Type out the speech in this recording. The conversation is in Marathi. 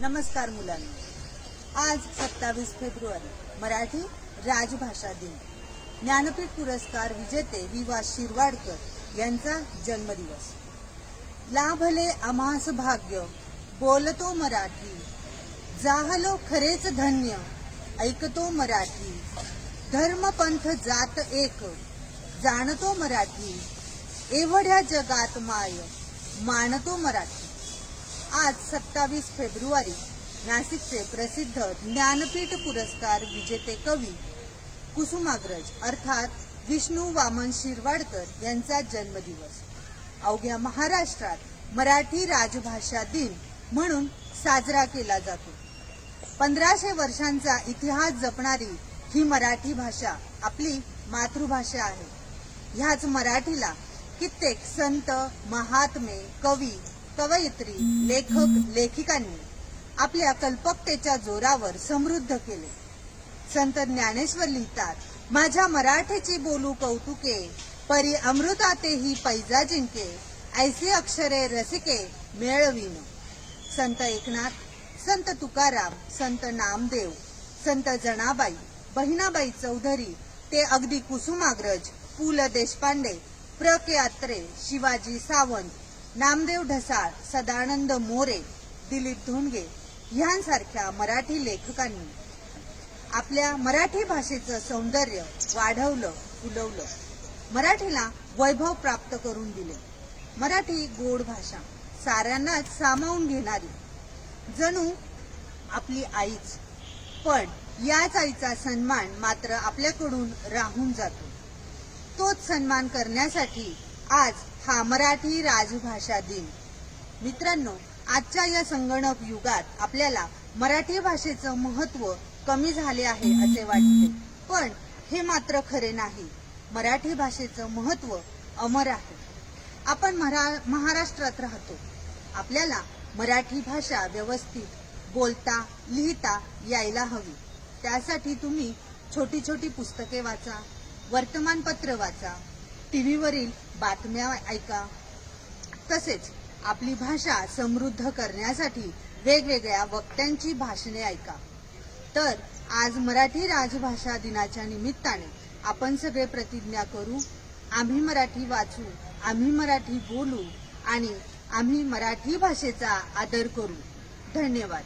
नमस्कार मुलांना. आज सत्तावीस फेब्रुवारी मराठी राजभाषा दिन. ज्ञानपीठ पुरस्कार विजेते विवा शिरवाडकर यांचा जन्मदिवस. लाभले आम्हास भाग्य बोलतो मराठी. जाहलो खरेच धन्य ऐकतो मराठी. धर्मपंथ जात एक जाणतो मराठी. एवढ्या जगात माय. मानतो मराठी. आज सत्तावीस फेब्रुवारी नाशिकचे प्रसिद्ध ज्ञानपीठ पुरस्कार विजेते कवी कुसुमाग्रज अर्थात विष्णू वामन शिरवाडकर यांचा जन्मदिवस. अवघ्या महाराष्ट्रात मराठी राजभाषा दिन म्हणून साजरा केला जातो. पंधराशे वर्षांचा इतिहास जपणारी ही मराठी भाषा आपली मातृभाषा आहे. ह्याच मराठीला कित्येक संत महात्मे कवी कवयित्री लेखक लेखिकांनी आपल्या कल्पकतेच्या जोरावर समृद्ध केले. संत ज्ञानेश्वर लिहितात माझ्या मराठीची बोलू कौतुके परी अमृतातेही पैजा जिंके ऐसे अक्षरे रसिके मेळविन. संत एकनाथ संत तुकाराम संत नामदेव संत जणाबाई बहिणाबाई चौधरी ते अगदी कुसुमाग्रज पु ल देशपांडे प्र के अत्रे शिवाजी सावंत नामदेव ढसाळ सदानंद मोरे दिलीप धोंडगे ह्यांसारख्या मराठी लेखकांनी आपल्या मराठी भाषेचं सौंदर्य वाढवलं फुलवलं. मराठीला वैभव प्राप्त करून दिले. मराठी गोड भाषा साऱ्यांनाच सामावून घेणारी. जणू आपली आईच. पण याच आईचा सन्मान मात्र आपल्याकडून राहून जातो. तोच सन्मान करण्यासाठी आज हा मराठी राजभाषा दिन. मित्रांनो आजच्या या संगणक युगात आपल्याला मराठी भाषेचं महत्त्व कमी झाले आहे असे वाटते. पण हे मात्र खरे नाही. मराठी भाषेचं महत्त्व अमर आहे. आपण मरा- महाराष्ट्रात राहतो. आपल्याला मराठी भाषा व्यवस्थित बोलता लिहिता यायला हवी. त्यासाठी तुम्ही छोटी छोटी पुस्तके वाचा वर्तमानपत्र वाचा. टीव्हीवरील बातम्या ऐका. तसेच आपली भाषा समृद्ध करण्यासाठी वेगवेगळ्या वक्त्यांची भाषणे ऐका. तर आज मराठी राजभाषा दिनाच्या निमित्ताने आपण सगळे प्रतिज्ञा करू. आम्ही मराठी वाचू आम्ही मराठी बोलू आणि आम्ही मराठी भाषेचा आदर करू. धन्यवाद.